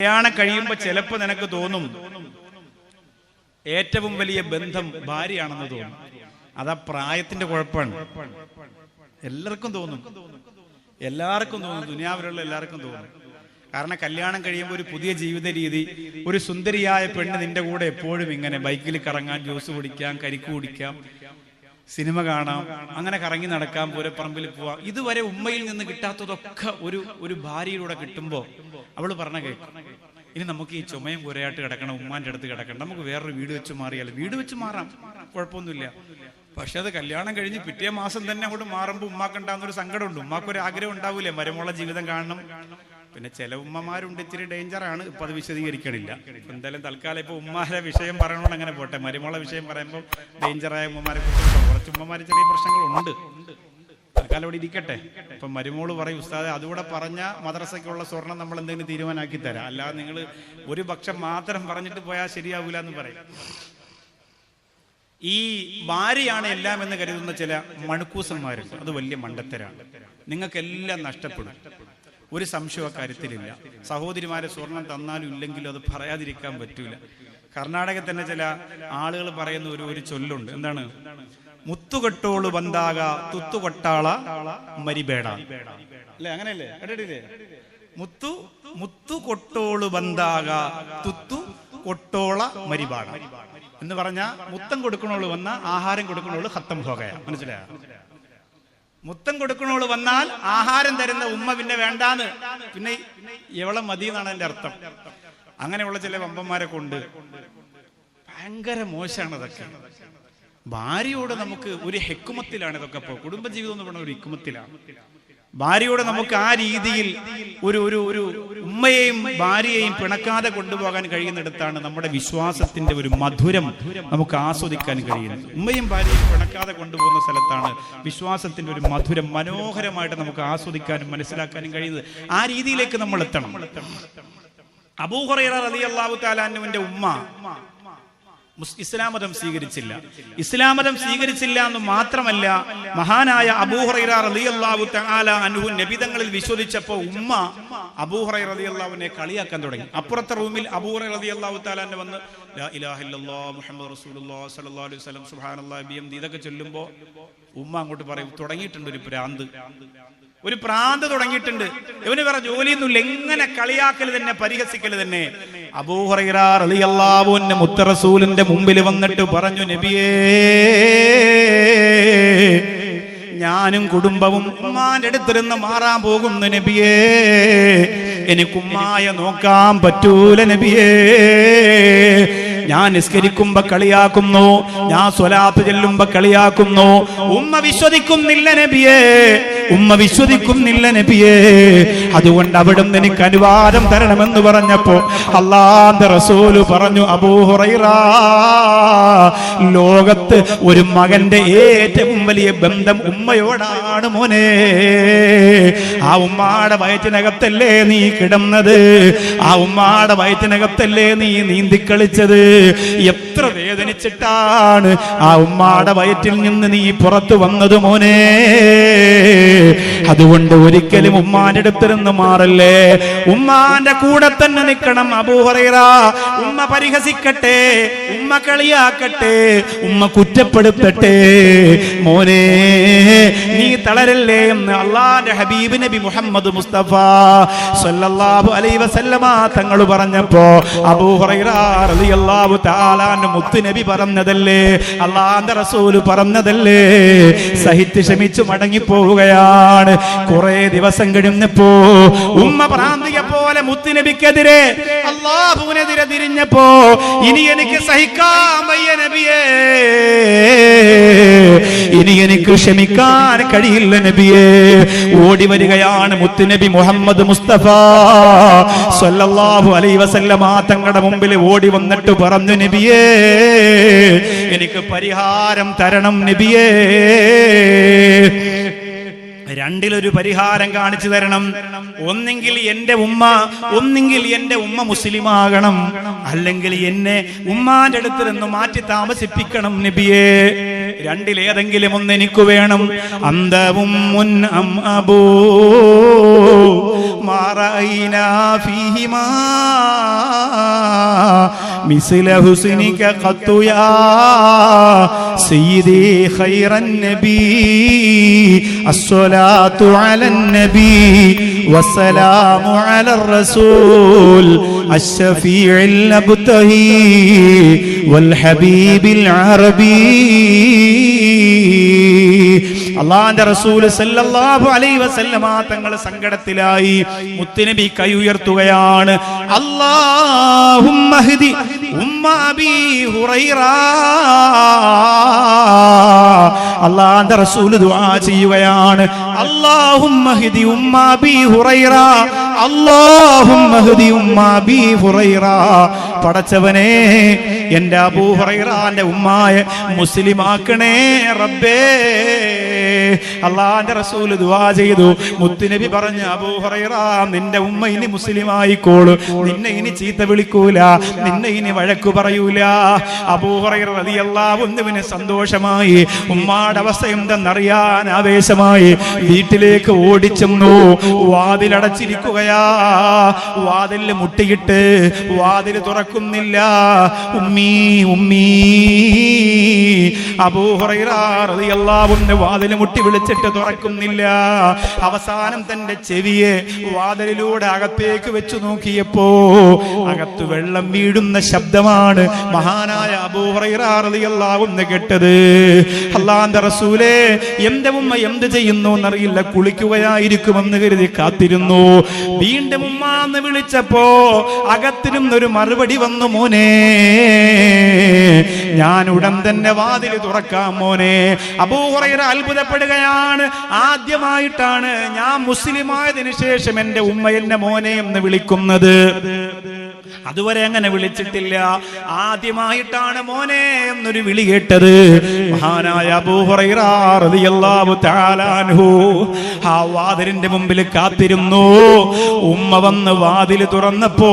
കല്യാണം കഴിയുമ്പോ ചിലപ്പോ നിനക്ക് തോന്നും ഏറ്റവും വലിയ ബന്ധം ഭാര്യയാണെന്ന് തോന്നും. അതാ പ്രായത്തിന്റെ കുഴപ്പമാണ് എല്ലാവർക്കും തോന്നും. എല്ലാവർക്കും തോന്നും. ദുനിയാവിലുള്ള എല്ലാവർക്കും തോന്നും. കാരണം കല്യാണം കഴിയുമ്പോൾ ഒരു പുതിയ ജീവിത രീതി ഒരു സുന്ദരിയായ പെണ്ണ് നിന്റെ കൂടെ എപ്പോഴും ഇങ്ങനെ ബൈക്കിൽ കറങ്ങാൻ ജ്യൂസ് കുടിക്കാം കരിക്ക് കുടിക്കാം സിനിമ കാണാം അങ്ങനെ കറങ്ങി നടക്കാം പൂരപ്പറമ്പിൽ പോവാം. ഇതുവരെ ഉമ്മയിൽ നിന്ന് കിട്ടാത്തതൊക്കെ ഒരു ഒരു ഭാര്യയിലൂടെ കിട്ടുമ്പോൾ അവൾ പറഞ്ഞ കേൾക്കും ഇനി നമുക്ക് ഈ ചുമയും കുരയായിട്ട് കിടക്കണം ഉമ്മാന്റെ അടുത്ത് കിടക്കണം. നമുക്ക് വേറൊരു വീട് വെച്ച് മാറിയാലും? വീട് വെച്ച് മാറാം. കുഴപ്പമൊന്നുമില്ല. പക്ഷെ അത് കല്യാണം കഴിഞ്ഞ് പിറ്റേ മാസം തന്നെ അങ്ങോട്ട് മാറുമ്പോൾ ഉമ്മാക്കുണ്ടാകുന്ന ഒരു സങ്കടമുണ്ട്. ഉമ്മാക്കൊരു ആഗ്രഹം ഉണ്ടാവൂലേ? മരമുള്ള ജീവിതം കാണണം. പിന്നെ ചില ഉമ്മമാരുണ്ട് ഇച്ചിരി ഡേഞ്ചറാണ് ഇപ്പൊ അത് വിശദീകരിക്കണില്ല. എന്തായാലും തൽക്കാലം ഇപ്പൊ ഉമ്മാരെ വിഷയം പറയണോണ്ട് അങ്ങനെ പോട്ടെ. മരുമുള വിഷയം പറയുമ്പോൾ ഡേഞ്ചറായ ഉമ്മമാരെ കുറിച്ച് കുറച്ച് ഉമ്മമാര് ചെറിയ പ്രശ്നങ്ങളുണ്ട്. തൽക്കാലം ഇവിടെ ഇരിക്കട്ടെ. ഇപ്പൊ മരുമോൾ പറയും ഉസ്താദ് അതുകൂടെ പറഞ്ഞ മദ്രസയ്ക്കുള്ള സ്വർണം നമ്മൾ എന്തെങ്കിലും തീരുമാനമാക്കി തരാം. അല്ലാതെ നിങ്ങൾ ഒരു പക്ഷം മാത്രം പറഞ്ഞിട്ട് പോയാൽ ശരിയാവൂല എന്ന് പറയും. ഈ ഭാര്യയാണ് എല്ലാം എന്ന് കരുതുന്ന ചില മണക്കൂസന്മാരുണ്ട് അത് വലിയ മണ്ടത്തരാണ്. നിങ്ങൾക്കെല്ലാം നഷ്ടപ്പെടും. ഒരു സംശയം കാര്യത്തിലില്ല. സഹോദരിമാരെ സ്വർണം തന്നാലും ഇല്ലെങ്കിലും അത് പറയാതിരിക്കാൻ പറ്റൂല. കർണാടക തന്നെ ചില ആളുകൾ പറയുന്ന ഒരു ഒരു ചൊല്ലുണ്ട്. എന്താണ്? മുത്തുകെട്ടോൾ ബന്ധാക തുത്തുകൊട്ടാള മരിബേട. അല്ലേ? അങ്ങനെയല്ലേ? മുത്തു മുത്തു കൊട്ടോൾ ബന്ധാക തുത്തു കൊട്ടോള മരിബാട. എന്ന് പറഞ്ഞ മുത്തം കൊടുക്കണോൾ വന്ന ആഹാരം കൊടുക്കണോൾ ഹത്തം ഹോകയ മനസ്സിലായ? മുത്തം കൊടുക്കണോൾ വന്നാൽ ആഹാരം തരുന്ന ഉമ്മ പിന്നെ വേണ്ടാന്ന്. പിന്നെ എവളെ മതി എന്നാണ് എന്റെ അർത്ഥം. അങ്ങനെയുള്ള ചില വമ്പന്മാരെ കൊണ്ട് ഭയങ്കര മോശമാണ് അതൊക്കെ. ഭാര്യയോട് നമുക്ക് ഒരു ഹെക്കുമത്തിലാണ് ഇതൊക്കെ ഇപ്പോ. കുടുംബജീവിതം എന്ന് പറഞ്ഞ ഒരു ഹിക്കുമത്തിലാണ്. ഭാര്യയോട് നമുക്ക് ആ രീതിയിൽ ഒരു ഒരു ഒരു ഉമ്മയെയും ഭാര്യയെയും പിണക്കാതെ കൊണ്ടുപോകാൻ കഴിയുന്നിടത്താണ് നമ്മുടെ വിശ്വാസത്തിന്റെ ഒരു മധുരം നമുക്ക് ആസ്വദിക്കാൻ കഴിയുന്നത്. ഉമ്മയും ഭാര്യയും പിണക്കാതെ കൊണ്ടുപോകുന്ന സ്ഥലത്താണ് വിശ്വാസത്തിന്റെ ഒരു മധുരം മനോഹരമായിട്ട് നമുക്ക് ആസ്വദിക്കാനും മനസ്സിലാക്കാനും കഴിയുന്നത്. ആ രീതിയിലേക്ക് നമ്മൾ എത്തണം അബൂഹുറൈറ റളിയല്ലാഹു തആലാനുവിന്റെ ഉമ്മ മുസ്- ഇസ്ലാം മതം സ്വീകരിച്ചില്ല. ഇസ്ലാം മതം സ്വീകരിച്ചില്ല എന്ന് മാത്രമല്ല മഹാനായ അബൂഹുറൈറ റളിയല്ലാഹു തആല അൻഹു നബിതങ്ങളിൽ വിശ്വസിച്ചപ്പോ ഉമ്മ അബൂഹുറൈറ റളിയല്ലാഹുവിനെ കളിയാക്കാൻ തുടങ്ങി. അപ്പുറത്തെ റൂമിൽ അബൂഹുറൈറ റളിയല്ലാഹു വന്ന് ലാ റസൂലുള്ളാഹി അലൈഹി വസല്ലം സുബ്ഹാനല്ലാഹി ഇതൊക്കെ ചൊല്ലുമ്പോൾ ഉമ്മ അങ്ങോട്ട് പറയും തുടങ്ങിയിട്ടുണ്ട് ഒരു പ്രാന്ത്. ഒരു പ്രാന്ത് തുടങ്ങിയിട്ടുണ്ട്. ഇവന് വേറെ ജോലിയൊന്നുമില്ല. എങ്ങനെ കളിയാക്കൽ തന്നെ പരിഹസിക്കൽ തന്നെ. അബൂഹറിയാറിയാവുന്ന മുത്തറസൂലിന്റെ മുമ്പിൽ വന്നിട്ട് പറഞ്ഞു നബിയേ ഞാനും കുടുംബവും ഉമ്മാന്റെ അടുത്തിരുന്ന് മാറാൻ പോകുന്നു നബിയേ. എനിക്ക് ഉമ്മായ നോക്കാൻ പറ്റൂല നബിയേ. ഞാൻ നിസ്കരിക്കുമ്പോ കളിയാക്കുന്നു ഞാൻ സ്വലാത്ത് ചെല്ലുമ്പോ കളിയാക്കുന്നു. ഉമ്മ വിശ്വസിക്കുന്നില്ല നബിയേ. ഉമ്മ വിശ്വസിക്കുന്നില്ല നബിയേ. അതുകൊണ്ട് അവിടുന്ന് എനിക്ക് അനുവാദം തരണമെന്ന് പറഞ്ഞപ്പോ അള്ളാന്റെ റസൂൽ പറഞ്ഞു അബൂഹുറൈറ ലോകത്ത് ഒരു മകന്റെ ഏറ്റവും വലിയ ബന്ധം ഉമ്മയോടാണ് മോനെ. ആ ഉമ്മാടെ വയറ്റിനകത്തല്ലേ നീ കിടന്നത്? ആ ഉമ്മാടെ വയറ്റിനകത്തല്ലേ നീ നീന്തിക്കളിച്ചത്? എത്ര വേദനിച്ചിട്ടാണ് ആ ഉമ്മാടെ വയറ്റിൽ നിന്ന് നീ പുറത്തു വന്നത് മോനെ? അതുകൊണ്ട് ഒരിക്കലും ഉമ്മാന്റെ അടുത്തിരുന്ന് മാറല്ലേ? ഉമ്മാന്റെ കൂടെ തന്നെ നിൽക്കണം അബൂഹറ ഉമ്മ പരിഹസിക്കട്ടെ ഉമ്മ കളിയാക്കട്ടെ ഉമ്മ കുറ്റപ്പെടുത്തട്ടെ. മോനെ നീ തളരല്ലേ എന്ന് അള്ളാന്റെ ഹബീബ് നബി മുഹമ്മദ് മുസ്തഫ സല്ലല്ലാഹു അലൈഹി വസല്ലമ തങ്ങൾ പറഞ്ഞപ്പോ അബൂഹറൈറ റളിയല്ലാഹു തആലാന്റെ മുത്ത് നബി പറഞ്ഞതല്ലേ? അള്ളാന്റെ റസൂൽ പറഞ്ഞതല്ലേ? സഹിച്ച് ക്ഷമിച്ചു മടങ്ങി പോവുകയാണ് കുറെ ദിവസം കഴിഞ്ഞപ്പോ ഉമ്മ പ്രാന്തിയെ പോലെ മുത്തുനബിക്കെതിരെ അള്ളാഹുവിനെതിരെ തിരിഞ്ഞപ്പോ ഇനി എനിക്ക് സഹിക്കാൻ വയ്യ നബിയേ. ഇനി എനിക്ക് ക്ഷമിക്കാൻ കഴിയില്ല നബിയേ. ഓടി വരികയാണ് മുത്തുനബി മുഹമ്മദ് മുസ്തഫ. സല്ലല്ലാഹു അലൈഹി വസല്ലമ തങ്ങളുടെ മുമ്പിൽ ഓടി വന്നിട്ട് പറഞ്ഞു നബിയേ എനിക്ക് പരിഹാരം തരണം നബിയേ. രണ്ടിലൊരു പരിഹാരം കാണിച്ചു തരണം. ഒന്നെങ്കിൽ എന്റെ ഉമ്മ ഒന്നെങ്കിൽ എന്റെ ഉമ്മ മുസ്ലിമാകണം. അല്ലെങ്കിൽ എന്നെ ഉമ്മാന്റെ അടുത്ത് നിന്ന് മാറ്റി താമസിപ്പിക്കണം നബിയേ. രണ്ടിലേതെങ്കിലും ഒന്ന് എനിക്ക് വേണം. അന്തവും മുൻ അം മാറൈനാ ഫീഹിമാ. മിസില ഹുസിനിക ഖത്തുയാ സയ്യിദി ഖൈറൻ അസ്സലാത്തു അലൻ വസ്സലാമു അലർ റസൂൽ. الشفيع المبتهي والحبيب العربي അള്ളാന്റെ റസൂല് സല്ലല്ലാഹു അലൈഹി വസല്ലമ തങ്ങൾ സങ്കടത്തിലായി മുത്തുനബി കൈ ഉയർത്തുകയാണ് അല്ലാഹുമ്മ ഹ്ദി ഉമ്മ അബീ ഹുറൈറ അള്ളാന്റെ റസൂല് ദുആ ചെയ്യുകയാണ് അല്ലാഹുമ്മ ഹ്ദി ഉമ്മ അബീ ഹുറൈറ ഹുറൈറ. പടച്ചവനെ എന്റെ അബൂ ഹുറൈറാന്റെ ഉമ്മായ മുസ്ലിമാക്കണേ റബ്ബേ. അള്ളാന്റെ റസൂൽ ദുആ ചെയ്തു. മുത്തുനബി പറഞ്ഞു അബൂ ഹുറൈറ നിന്റെ ഉമ്മ ഇനി മുസ്ലിം നിന്നെ ഇനി ചീത്ത വിളിക്കൂല. നിന്നെ ഇനി വഴക്കു പറയൂല. അബൂ ഹുറൈറ റളിയല്ലാഹു അൻഹുവിന് സന്തോഷമായി. ഉമ്മാടെ അവസ്ഥ എന്തെന്നറിയാൻ ആവേശമായി. വീട്ടിലേക്ക് ഓടിച്ചെന്നു. വാതിലടച്ചിരിക്കുകയാ വാതിൽ മുട്ടിയിട്ട് വാതിൽ തുറക്കുന്നില്ല. ഉമ്മീ ഉമ്മീ. അബൂ ഹുറൈറ റളിയല്ലാഹു വാതിൽ മുട്ടി വിളിച്ചിട്ട് തുറക്കുന്നില്ല. അവസാനം തന്റെ ചെവിയെ വാതിലിലൂടെ അകത്തേക്ക് വെച്ചു നോക്കിയപ്പോ അകത്ത് വെള്ളം വീഴുന്ന ശബ്ദമാണ് മഹാനായ അബൂ ഹുറൈറ റളിയല്ലാഹു കേട്ടത്. അള്ളാന്റെ റസൂലേ എന്റെ ഉമ്മ എന്ത് ചെയ്യുന്നു എന്നറിയില്ല കുളിക്കുകയായിരിക്കുമെന്ന് കരുതി കാത്തിരുന്നു. വീണ്ടും ഉമ്മാന്ന് വിളിച്ചപ്പോ അകത്തിരുന്നൊരു മറുപടി വന്നു മോനെ. ഞാൻ ഉടൻ തന്നെ വാതിൽ തുറക്കാം മോനെ. അബൂഹുറൈറ അത്ഭുതപ്പെടുകയാണ്. ആദ്യമായിട്ടാണ് ഞാൻ മുസ്ലിമായതിനു ശേഷം എന്റെ ഉമ്മ എന്നെ മോനെ എന്ന് വിളിക്കുന്നത്. അതുവരെ അങ്ങനെ വിളിച്ചിട്ടില്ല. ആദ്യമായിട്ടാണ് മോനെ എന്നൊരു വിളി കേട്ടത്. മഹാനായ ആ വാതിലിന്റെ മുമ്പിൽ കാത്തിരുന്നു. ഉമ്മ വന്ന് വാതിൽ തുറന്നപ്പോ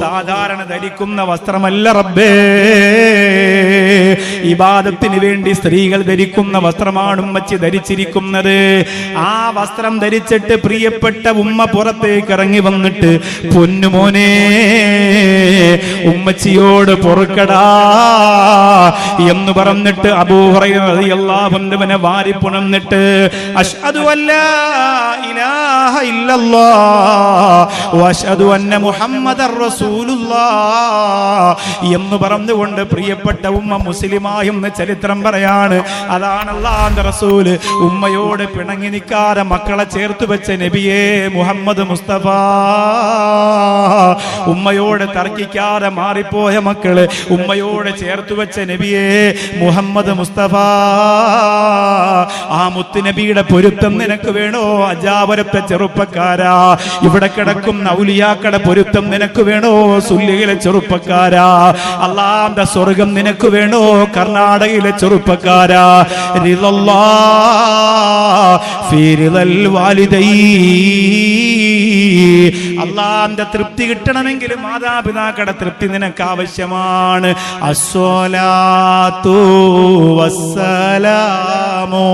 സാധാരണ ധരിക്കുന്ന വസ്ത്രമല്ല റബ്ബേ. ഇബാദത്തിന് വേണ്ടി സ്ത്രീകൾ ധരിക്കുന്ന വസ്ത്രമാണ് ഉമ്മച്ചി ധരിച്ചിരിക്കുന്നത്. ആ വസ്ത്രം ധരിച്ചിട്ട് പ്രിയപ്പെട്ട ഉമ്മ പുറത്തേക്ക് ഇറങ്ങി വന്നിട്ട് പൊന്നുമോനെ ഉമ്മച്ചിയോട് പൊറുക്കടാ എന്ന് പറഞ്ഞിട്ട് അബൂഹറയുള്ളവനെ വാരി പുണന്നിട്ട് എന്ന് പറഞ്ഞുകൊണ്ട് പ്രിയപ്പെട്ട ഉമ്മ മുസ്ലിമായെന്ന് ചരിത്രം പറയാണ്. അതാണ് അള്ളാന്റെ റസൂൽ. ഉമ്മയോട് പിണങ്ങി നിൽക്കാതെ മക്കളെ ചേർത്ത് വെച്ച നബിയേ മുഹമ്മദ് മുസ്തഫ. ഉമ്മയോട് തർക്കിക്കാതെ മാറിപ്പോയ മക്കൾ ഉമ്മയോട് ചേർത്ത് വെച്ച നബിയേ മുഹമ്മദ് മുസ്തഫ. ആ മുത്തുനബിയുടെ പൊരുത്തം നിനക്ക് വേണോ? അജാപരത്തെ ചെറുപ്പക്കാരാ. ഇവിടെ കിടക്കും ഔലിയാക്കടെ പൊരുത്തം നിനക്ക് വേണോ? സുല്ലിയിലെ ചെറുപ്പക്കാരാ. അള്ളാന്റെ സ്വർഗം നിനക്ക് വേണോ? കർണാടകയിലെ ചെറുപ്പക്കാരാ. അള്ളാന്റെ തൃപ്തി കിട്ടണമെങ്കിൽ മാതാപിതാക്കളുടെ തൃപ്തി നിനക്ക് ആവശ്യമാണ്. അസ്വലാത്തു വസ്സലാമു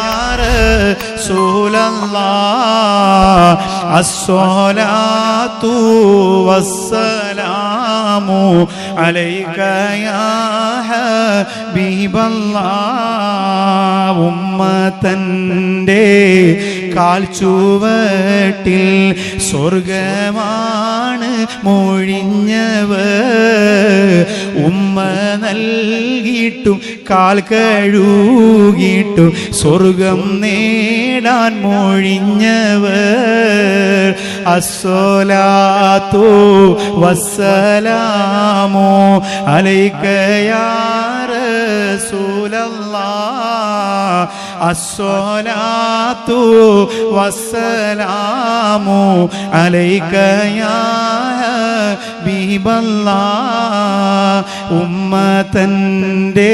അസ്സലാത്തു വസ്സലാമു അലൈക യാ ഹബീബല്ലാഹ് ഉമ്മതന്റെ കാൽച്ചുവട്ടിൽ സ്വർഗമാണ് മൊഴിഞ്ഞവർ. കാൽ കഴുകിട്ടു സ്വർഗം നേടാൻ മൊഴിഞ്ഞവർ. അസ്വലാത്തോ വസ്സലാമോ അലൈക്കയാ റസൂലല്ലാഹ്. വസ്സലാമോ അലൈക്കയാ ഹബീബല്ല ഉമ്മ തന്റെ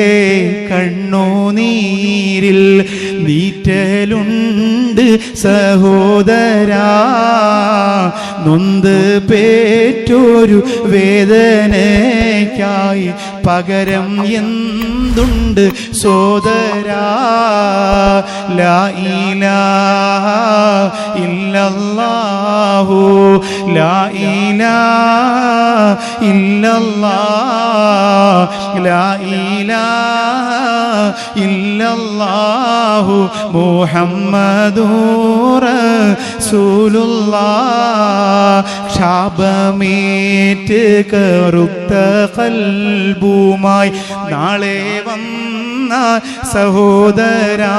കണ്ണുനീരിൽ നീറ്റലുണ്ട് സഹോദരാ. നൊന്ത് പേറ്റൊരു വേദനയ്ക്കായി പകരം എന്തുണ്ട് സോദരാ ലാ ഇലാഹ ഇല്ലല്ലാഹു ലാ ഇലാഹ ഇല്ലല്ലാഹ് ലാ ഇല്ലല്ലാഹു മുഹമ്മദുർ റസൂലുള്ളാഹ്. ക്ഷാപമേറ്റ് കറുത്ത കൽബുമായി നാളെ വന്ന സഹോദരാ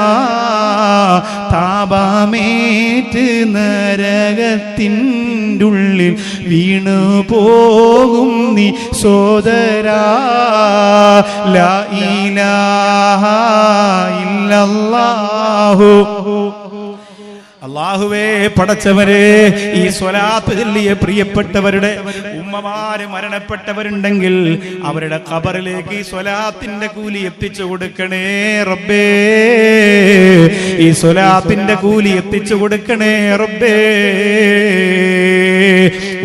താപമേറ്റ് നരകത്തിന്റെ ഉള്ളിൽ വീണു പോകും നീ സോദരാ ലാ ഇലാഹ അള്ളാഹുവേ പടച്ചവരെ ഈ സ്വലാത്ത് പ്രിയപ്പെട്ടവരുടെ ഉമ്മമാര് മരണപ്പെട്ടവരുണ്ടെങ്കിൽ അവരുടെ ഖബറിലേക്ക് ഈ സ്വലാത്തിന്റെ കൂലി എത്തിച്ചു കൊടുക്കണേ റബ്ബേ. ഈ സ്വലാത്തിന്റെ കൂലി എത്തിച്ചു കൊടുക്കണേ റബ്ബേ.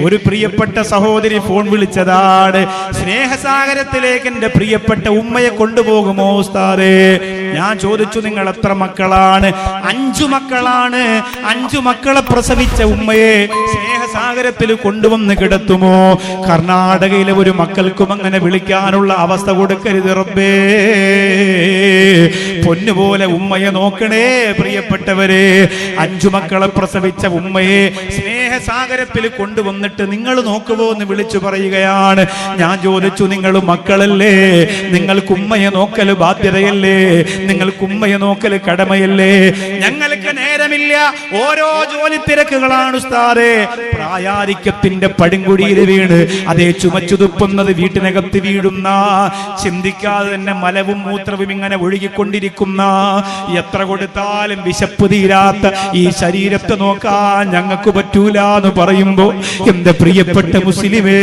ഒരു പ്രിയപ്പെട്ട സഹോദരി ഫോൺ വിളിച്ചതാണ്. സ്നേഹസാഗരത്തിലേക്ക് എന്റെ പ്രിയപ്പെട്ട ഉമ്മയെ കൊണ്ടുപോകുമോ ഉസ്താദേ? ഞാൻ ചോദിച്ചു നിങ്ങൾ എത്ര മക്കളാണ്? അഞ്ചു മക്കളാണ്. അഞ്ചു മക്കളെ പ്രസവിച്ച ഉമ്മയെ സ്നേഹസാഗരത്തിൽ കൊണ്ടുവന്ന് കിടത്തുമോ? കർണാടകയിലെ ഒരു മക്കൾക്കും അങ്ങനെ വിളിക്കാനുള്ള അവസ്ഥ കൊടുക്കരുത് റബ്ബേ. പൊന്നുപോലെ ഉമ്മയെ നോക്കണേ പ്രിയപ്പെട്ടവരെ. അഞ്ചു മക്കളെ പ്രസവിച്ച ഉമ്മയെ സ്നേഹസാഗരത്തിൽ കൊണ്ടുവന്നിട്ട് നിങ്ങൾ നോക്കുമോ എന്ന് വിളിച്ചു പറയുകയാണ്. ഞാൻ ചോദിച്ചു നിങ്ങൾ മക്കളല്ലേ? നിങ്ങൾക്ക് ഉമ്മയെ നോക്കൽ ബാധ്യതയല്ലേ? നിങ്ങൾക്ക് ഉമ്മയെ നോക്കൽ കടമയല്ലേ? ഞങ്ങൾക്ക് നേരമില്ല. ഓരോ ജോലി തിരക്കുകളാണ് ഉസ്താദേ. പ്രായാധിക്യത്തിന്റെ പടുങ്കുടിയിൽ വീണ് അതേ ചുമച്ചു തുപ്പുന്നത് വീട്ടിനകത്ത് വീഴുന്ന ചിന്തിക്കാതെ തന്നെ മലവും മൂത്രവും ഇങ്ങനെ ഒഴുകിക്കൊണ്ടിരിക്കുന്ന എത്ര കൊടുത്താലും വിശപ്പ് തീരാത്ത ഈ ശരീരത്തെ നോക്കാൻ ഞങ്ങൾക്ക് പറ്റൂല. എന്ന് പറയുമ്പോ എന്റെ പ്രിയപ്പെട്ട മുസ്ലിമേ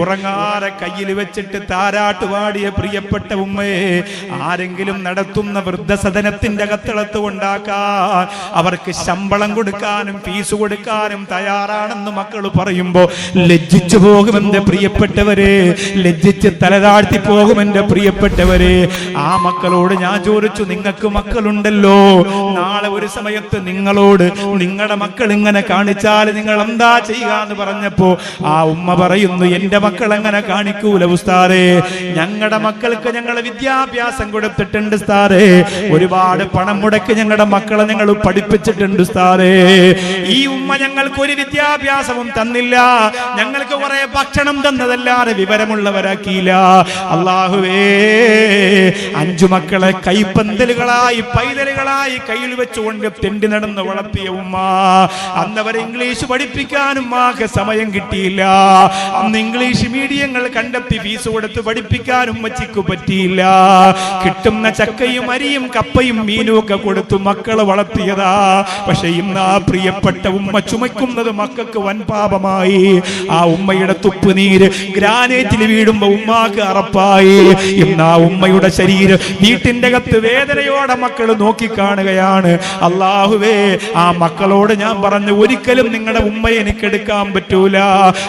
ഉറങ്ങാറെ കയ്യിൽ വെച്ചിട്ട് താരാട്ട് പാടിയ പ്രിയപ്പെട്ട ഉമ്മയെ ആരെങ്കിലും നടത്തുന്ന വൃദ്ധസദനത്തിന്റെ കത്തിളത്ത് ഉണ്ടാക്കാൻ അവർക്ക് ശമ്പളം കൊടുക്കാനും ഫീസ് കൊടുക്കാനും തയ്യാറാണെന്ന് മക്കൾ പറയുമ്പോ ലജ്ജിച്ചു പോകും എന്റെ പ്രിയപ്പെട്ടവരെ ലജ്ജിച്ച് തലതാഴ്ത്തി പോകും എന്റെ പ്രിയപ്പെട്ടവരെ. ആ മക്കളോട് ഞാൻ ചോദിച്ചു നിങ്ങൾക്ക് മക്കളുണ്ടല്ലോ? നാളെ ഒരു സമയത്ത് നിങ്ങളോട് നിങ്ങളുടെ മക്കൾ ഇങ്ങനെ കാണിച്ചാൽ നിങ്ങൾ എന്താ ചെയ്യുക എന്ന് പറഞ്ഞപ്പോ ആ ഉമ്മ പറയുന്നു എന്റെ മക്കൾ എങ്ങനെ കാണിക്കൂല ഉസ്താദേ? ഞങ്ങളുടെ മക്കൾക്ക് ഞങ്ങൾ വിദ്യാഭ്യാസം കൊടുത്തിട്ടുണ്ട് സ്താറേ ഒരുപാട് പണം മുടക്കി ഞങ്ങളുടെ മക്കളെ ഞങ്ങൾ പഠിപ്പിച്ചിട്ടുണ്ട് സ്താറേ ഈ ഉമ്മ ഞങ്ങൾക്ക് ഒരു വിദ്യാഭ്യാസവും തന്നില്ല. ഞങ്ങൾക്ക് കുറെ ഭക്ഷണം തന്നതല്ലാതെ വിവരമുള്ളവരാക്കിയില്ല. അള്ളാഹുവേ അഞ്ചു മക്കളെ കൈപ്പന്തലുകളായി പൈതലുകളായി കയ്യിൽ വെച്ചുകൊണ്ട് തെണ്ടി നടന്ന് വളർത്തിയ ഉമ്മ. അന്നവരെ ഇംഗ്ലീഷ് പഠിപ്പിക്കാനും ആകെ സമയം കിട്ടിയില്ല. അന്ന് ഇംഗ്ലീഷ് മീഡിയങ്ങൾ കണ്ടെത്തി ഫീസ് കൊടുത്ത് പഠിപ്പിക്കാനും ഉമ്മച്ചിക്ക് പറ്റിയില്ല. കിട്ടുന്ന ചക്കയും അരിയും കപ്പയും മീനും ഒക്കെ കൊടുത്തു മക്കളെ വളർത്തിയതാ. പക്ഷെ ഇന്ന് ആ പ്രിയപ്പെട്ട ഉമ്മ ചുമയ്ക്കുന്നത് മക്കൾക്ക് വൻപാപമായി. ആ ഉമ്മയുടെ തുപ്പ് തുപ്പുനീര് ഗ്രാനേറ്റിൽ വീഴുമ്പോ ഉമ്മാക്ക് അറപ്പായി. ഇന്ന് ആ ഉമ്മയുടെ ശരീരം വീട്ടിന്റെ അകത്ത് വേദനയോടെ മക്കൾ നോക്കിക്കാണുകയാണ്. അള്ളാഹുവേ ആ മക്കളോട് ഞാൻ പറഞ്ഞു ഒരിക്കലും നിങ്ങളുടെ ഉമ്മയെ എനിക്ക് എടുക്കാൻ പറ്റൂല.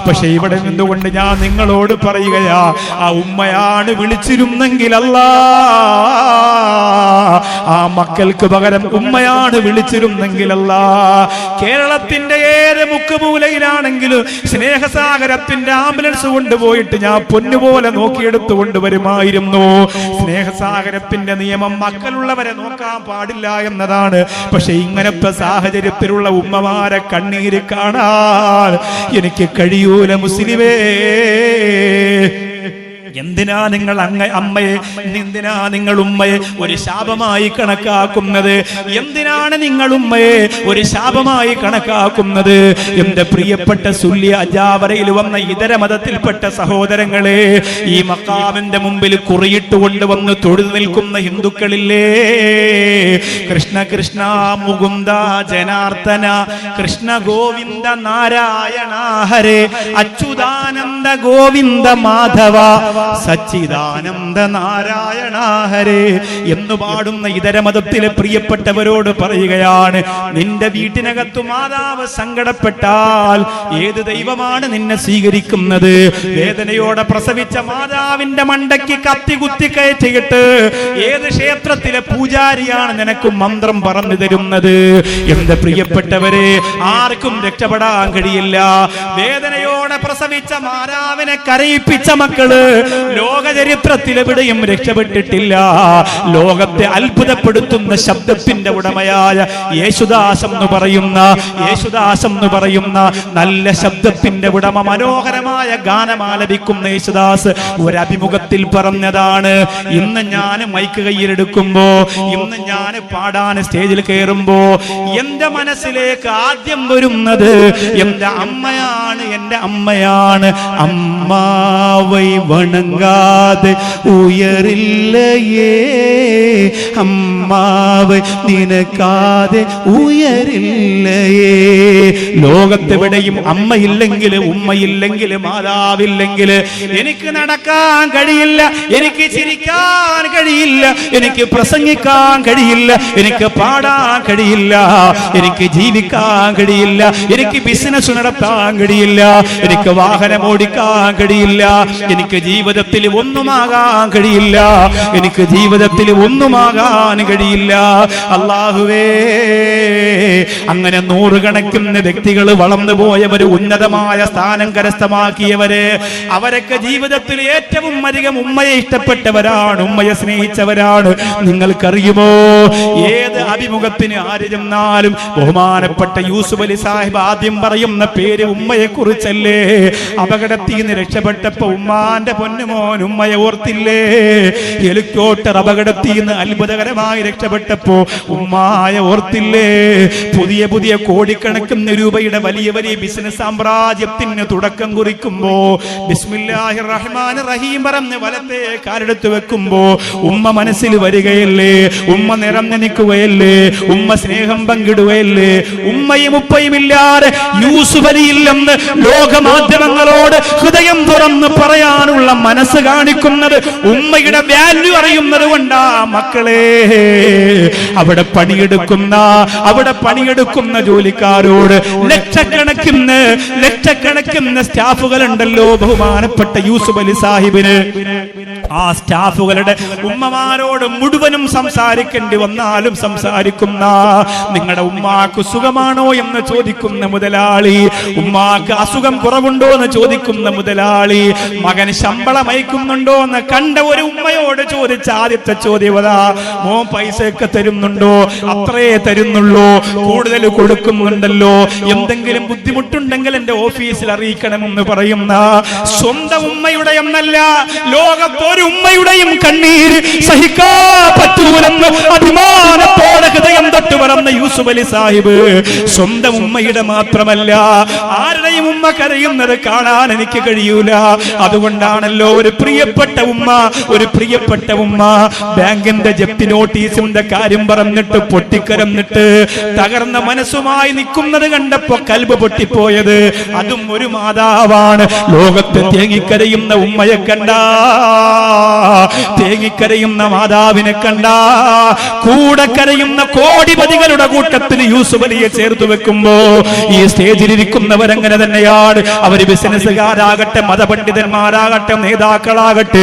പക്ഷെ ഇവിടെ നിന്നുകൊണ്ട് ഞാൻ നിങ്ങളോട് പറയുകയാ ആ ഉമ്മയാണ് വിളിച്ചിരുന്നെങ്കിൽ അല്ല. ആ മക്കൾക്ക് പകരം ഉമ്മയാണ് വിളിച്ചിരുന്നെങ്കിലല്ല കേരളത്തിന്റെ ഏത് മുക്കുമൂലയിലാണെങ്കിലും സ്നേഹസാഗരത്തിന്റെ ആംബുലൻസ് കൊണ്ടുപോയിട്ട് ഞാൻ പൊന്നുപോലെ നോക്കിയെടുത്തു കൊണ്ടുവരുമായിരുന്നു. സ്നേഹസാഗരത്തിന്റെ നിയമം മക്കളുള്ളവരെ നോക്കാൻ പാടില്ല എന്നതാണ്. പക്ഷെ ഇങ്ങനത്തെ സാഹചര്യത്തിലുള്ള ഉമ്മമാരെ കണ്ണീര് കാണാൻ എനിക്ക് കഴിയൂല മുസ്ലിമേ. എന്തിനാ നിങ്ങൾ അങ്ങ അമ്മയെ എന്തിനാ നിങ്ങൾ ഉമ്മയെ ഒരു ശാപമായി കണക്കാക്കുന്നത്? എന്തിനാണ് നിങ്ങൾ ഉമ്മയെ ഒരു ശാപമായി കണക്കാക്കുന്നത്? എന്റെ പ്രിയപ്പെട്ട സുല്യ അജാവരയിൽ വന്ന ഇതര മതത്തിൽപ്പെട്ട സഹോദരങ്ങളെ ഈ മക്കാമിന്റെ മുമ്പിൽ കുറിയിട്ട് കൊണ്ടുവന്ന് തൊഴുതു നിൽക്കുന്ന ഹിന്ദുക്കളില്ലേ? കൃഷ്ണ കൃഷ്ണ മുകുന്ദ ജനാർദ്ദന കൃഷ്ണ ഗോവിന്ദ നാരായണ ഹരേ അച്യുതാനന്ദ ഗോവിന്ദ മാധവ സച്ചിദാനന്ദ നാരായണ ഹരേ. എന്ന് പാടുന്ന ഇതര മതത്തിലെ പ്രിയപ്പെട്ടവരോട് പറയുകയാണ് നിന്റെ വീട്ടിനകത്തു മാതാവ് സങ്കടപ്പെട്ടാൽ ഏത് ദൈവമാണ് നിന്നെ സ്വീകരിക്കുന്നത്? വേദനയോടെ പ്രസവിച്ച മാതാവിന്റെ മണ്ടയ്ക്ക് കത്തി കുത്തി കയറ്റിയിട്ട് ഏത് ക്ഷേത്രത്തിലെ പൂജാരിയാണ് നിനക്ക് മന്ത്രം പറഞ്ഞു തരുന്നത്? എന്റെ പ്രിയപ്പെട്ടവരെ ആർക്കും രക്ഷപ്പെടാൻ കഴിയില്ല. വേദനയോടെ പ്രസവിച്ച മാരാവിനെ കരയിപ്പിച്ച മക്കൾ ലോക ചരിത്രത്തിൽ എവിടെയും രക്ഷപ്പെട്ടിട്ടില്ല. ലോകത്തെ അത്ഭുതപ്പെടുത്തുന്ന ശബ്ദത്തിന്റെ ഉടമയായ യേശുദാസം എന്ന് പറയുന്ന യേശുദാസം എന്ന് പറയുന്ന നല്ല ശബ്ദത്തിന്റെ ഉടമ മനോഹരമായ ഗാനം ആലപിക്കുന്ന യേശുദാസ് ഒരഭിമുഖത്തിൽ പറഞ്ഞതാണ് ഇന്ന് ഞാൻ മൈക്ക് കയ്യിലെടുക്കുമ്പോ ഇന്ന് ഞാൻ പാടാൻ സ്റ്റേജിൽ കയറുമ്പോ എന്റെ മനസ്സിലേക്ക് ആദ്യം വരുന്നത് എന്റെ അമ്മയാണ് എന്റെ അമ്മയാണ്. അമ്മാവൈ വണങ്ങാതെ ഉയരില്ലയേ. അമ്മാവ് നിനക്കാതെ ഉയരില്ലയേ. ലോകത്തെവിടെയും അമ്മയില്ലെങ്കിൽ ഉമ്മയില്ലെങ്കിൽ മാതാവില്ലെങ്കിൽ എനിക്ക് നടക്കാൻ കഴിയില്ല എനിക്ക് ചിരിക്കാൻ കഴിയില്ല എനിക്ക് പ്രസംഗിക്കാൻ കഴിയില്ല എനിക്ക് പാടാൻ കഴിയില്ല എനിക്ക് ജീവിക്കാൻ കഴിയില്ല എനിക്ക് ബിസിനസ് നടത്താൻ കഴിയില്ല എനിക്ക് വാഹനം ഓടിക്കാൻ കഴിയില്ല. എനിക്ക് ജീവിതത്തിൽ ഒന്നുമാകാൻ കഴിയില്ല. എനിക്ക് ജീവിതത്തിൽ ഒന്നുമാകാൻ കഴിയില്ല. അള്ളാഹുവേ അങ്ങനെ നൂറുകണക്കിന് വ്യക്തികൾ വളർന്നു പോയവര് ഉന്നതമായ സ്ഥാനം കരസ്ഥമാക്കിയവര് അവരൊക്കെ ജീവിതത്തിൽ ഏറ്റവും അധികം ഉമ്മയെ ഇഷ്ടപ്പെട്ടവരാണ് ഉമ്മയെ സ്നേഹിച്ചവരാണ്. നിങ്ങൾക്കറിയുമോ? ഏത് അഭിമുഖത്തിന് ആര് ചെന്നാലും ബഹുമാനപ്പെട്ട യൂസുഫ് അലി സാഹിബ് ആദ്യം പറയുന്ന പേര് ഉമ്മയെ കുറിച്ചല്ലേ അപകടത്തിൽ നിന്ന് രക്ഷപ്പെട്ടപ്പോ ഉമ്മാന്റെ പൊന്നുമോൻ ഉമ്മയെ ഓർത്തില്ലേ? ഹെലികോപ്റ്റർ അപകടത്തിൽ നിന്ന് അത്ഭുതകരമായി രക്ഷപ്പെട്ടപ്പോ ഉമ്മായ ഓർത്തില്ലേ? പുതിയ പുതിയ കോടിക്കണക്കിന് രൂപയുടെ വലിയ വലിയ ബിസിനസ് സാമ്രാജ്യത്തിന് തുടക്കം കുറിക്കുമ്പോ ബിസ്മില്ലാഹി റഹീം പറഞ്ഞ് വലത്തെ കാലെടുത്ത് വെക്കുമ്പോ ഉമ്മ മനസ്സിൽ വരികയല്ലേ? ഉമ്മ നിറം നനിക്കുകയല്ലേ ഉമ്മ സ്നേഹം പങ്കിടുകയല്ലേ? ഉമ്മയും ഉപ്പയും ഇല്ലാതെ യൂസുഫ് അലിയില്ലെന്ന് ലോകമാധ്യമങ്ങളോട് ഹൃദയം തുറന്ന് പറയാനുള്ള മനസ്സ് കാണിക്കുന്നത് ഉമ്മയുടെ വാല്യൂ അറിയുന്നത് കൊണ്ടാ. മക്കളെ അവിടെ പണിയെടുക്കുന്ന അവിടെ പണിയെടുക്കുന്ന ജോലിക്കാരോട് ലക്ഷക്കണക്കിന് ലക്ഷക്കണക്കിന് സ്റ്റാഫുകൾ ഉണ്ടല്ലോ ബഹുമാനപ്പെട്ട യൂസുഫ് അലി സാഹിബിന്. ആ സ്റ്റാഫുകളുടെ ഉമ്മമാരോട് മുഴുവനും സംസാരിക്കേണ്ടി വന്നാലും സംസാരിക്കുന്ന നിങ്ങളുടെ ഉമ്മാക്ക് സുഖമാണോ എന്ന് ചോദിക്കുന്ന മുതലാളി ഉമ്മാക്ക് അസുഖം കുറവുണ്ടോ എന്ന് ചോദിക്കുന്ന മുതലാളി മകൻ ശമ്പളം അയക്കുന്നുണ്ടോ എന്ന് കണ്ട ഒരു ഉമ്മയോട് ചോദിച്ച ആദ്യത്തെ ചോദ്യം മോ പൈസയൊക്കെ തരുന്നുണ്ടോ? അത്രേ തരുന്നുള്ളൂ കൂടുതൽ കൊടുക്കുന്നുണ്ടല്ലോ എന്തെങ്കിലും ബുദ്ധിമുട്ടുണ്ടെങ്കിൽ എന്റെ ഓഫീസിൽ അറിയിക്കണമെന്ന് പറയുന്ന സ്വന്തം ഉമ്മയുടെ എന്നല്ല ലോകത്തൊരു ഉമ്മയുടെയും കണ്ണീര് സഹിക്കാ പറ്റൂലെന്ന് അഭിമാനത്തോടെ ഹൃദയം തൊട്ട് പറഞ്ഞ യൂസുഫ് അലി സാഹിബ് സ്വന്തം ഉമ്മയുടെ മാത്രമല്ല ആരുടെയും ഉമ്മ കരയുന്നത് കാണാൻ എനിക്ക് കഴിയൂല. അതുകൊണ്ടാണല്ലോ ഒരു പ്രിയപ്പെട്ട ഉമ്മ ഒരു പ്രിയപ്പെട്ട ഉമ്മ ബാങ്കിന്റെ ജപ്തി നോട്ടീസിന്റെ കാര്യം പറഞ്ഞിട്ട് പൊട്ടിക്കരന്നിട്ട് തകർന്ന മനസ്സുമായി നിൽക്കുന്നത് കണ്ടപ്പോ കൽബ് പൊട്ടിപ്പോയത്. അതും ഒരു മാതാവാണ്. ലോകത്ത് തേങ്ങിക്കരയുന്ന ഉമ്മയെ കണ്ട തേങ്ങിക്കരയുന്ന മാതാവിനെ കണ്ട കൂടെ കരയുന്ന കോടിപതികളുടെ കൂട്ടത്തിൽ യൂസുഫ് അലിയെ ചേർത്ത് വെക്കുമ്പോ ഈ സ്റ്റേജിൽ സ്റ്റേജിലിരിക്കുന്നവരങ്ങനെ തന്നെയാണ്. അവർ ബിസിനസ്സുകാരാകട്ടെ മതപണ്ഡിതന്മാരാകട്ടെ നേതാക്കളാകട്ടെ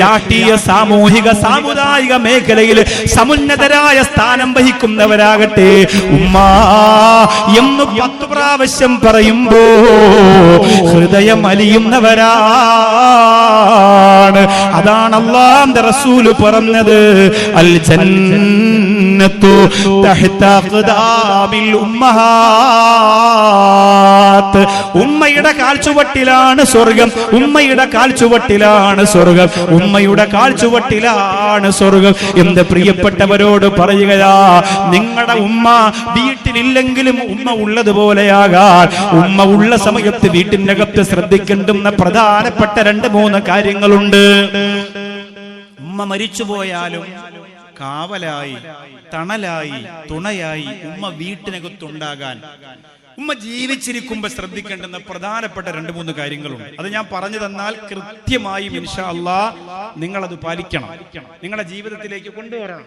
രാഷ്ട്രീയ സാമൂഹിക സാമുദായിക മേഖലയിൽ സമുന്നതരായ സ്ഥാനം വഹിക്കുന്നവരാകട്ടെ. ഉമ്മ എന്ന് പത്ത് പ്രാവശ്യം പറയുമ്പോ ഹൃദയം അലിയുന്നവരാണ് അതാണ് അള്ളാന്റെ റസൂൽ പറഞ്ഞത്. അൽ ജന്നത്തു തഹ്ത ഖദാബിൽ ഉമ്മഹാത്ത്. ഉമ്മയുടെ കാൽച്ചുവട്ടിലാണ് സ്വർഗം. ഉമ്മയുടെ കാൽച്ചുവട്ടിലാണ് സ്വർഗം. ഉമ്മയുടെ കാൽച്ചുവട്ടിലാണ് സ്വർഗം. എന്റെ പ്രിയപ്പെട്ടവരോട് പറയുകയാ നിങ്ങളുടെ ഉമ്മ വീട്ടിലില്ലെങ്കിലും ഉമ്മ ഉള്ളതുപോലെയാകാൻ. ഉമ്മ ഉള്ള സമയത്ത് വീട്ടിനകത്ത് ശ്രദ്ധിക്കേണ്ടുന്ന പ്രധാനപ്പെട്ട രണ്ട് മൂന്ന് കാര്യങ്ങളുണ്ട്. ഉമ്മ മരിച്ചുപോയാലും കാവലായി തണലായി തുണയായി ഉമ്മ വീട്ടിനകത്തുണ്ടാകാൻ. ഉമ്മ ജീവിച്ചിരിക്കുമ്പോ ശ്രദ്ധിക്കേണ്ടുന്ന പ്രധാനപ്പെട്ട രണ്ട് മൂന്ന് കാര്യങ്ങളുണ്ട്. അത് ഞാൻ പറഞ്ഞു തന്നാൽ കൃത്യമായി ഇൻഷാ അല്ലാ നിങ്ങളത് പാലിക്കണം. നിങ്ങളുടെ ജീവിതത്തിലേക്ക് കൊണ്ടുവരണം.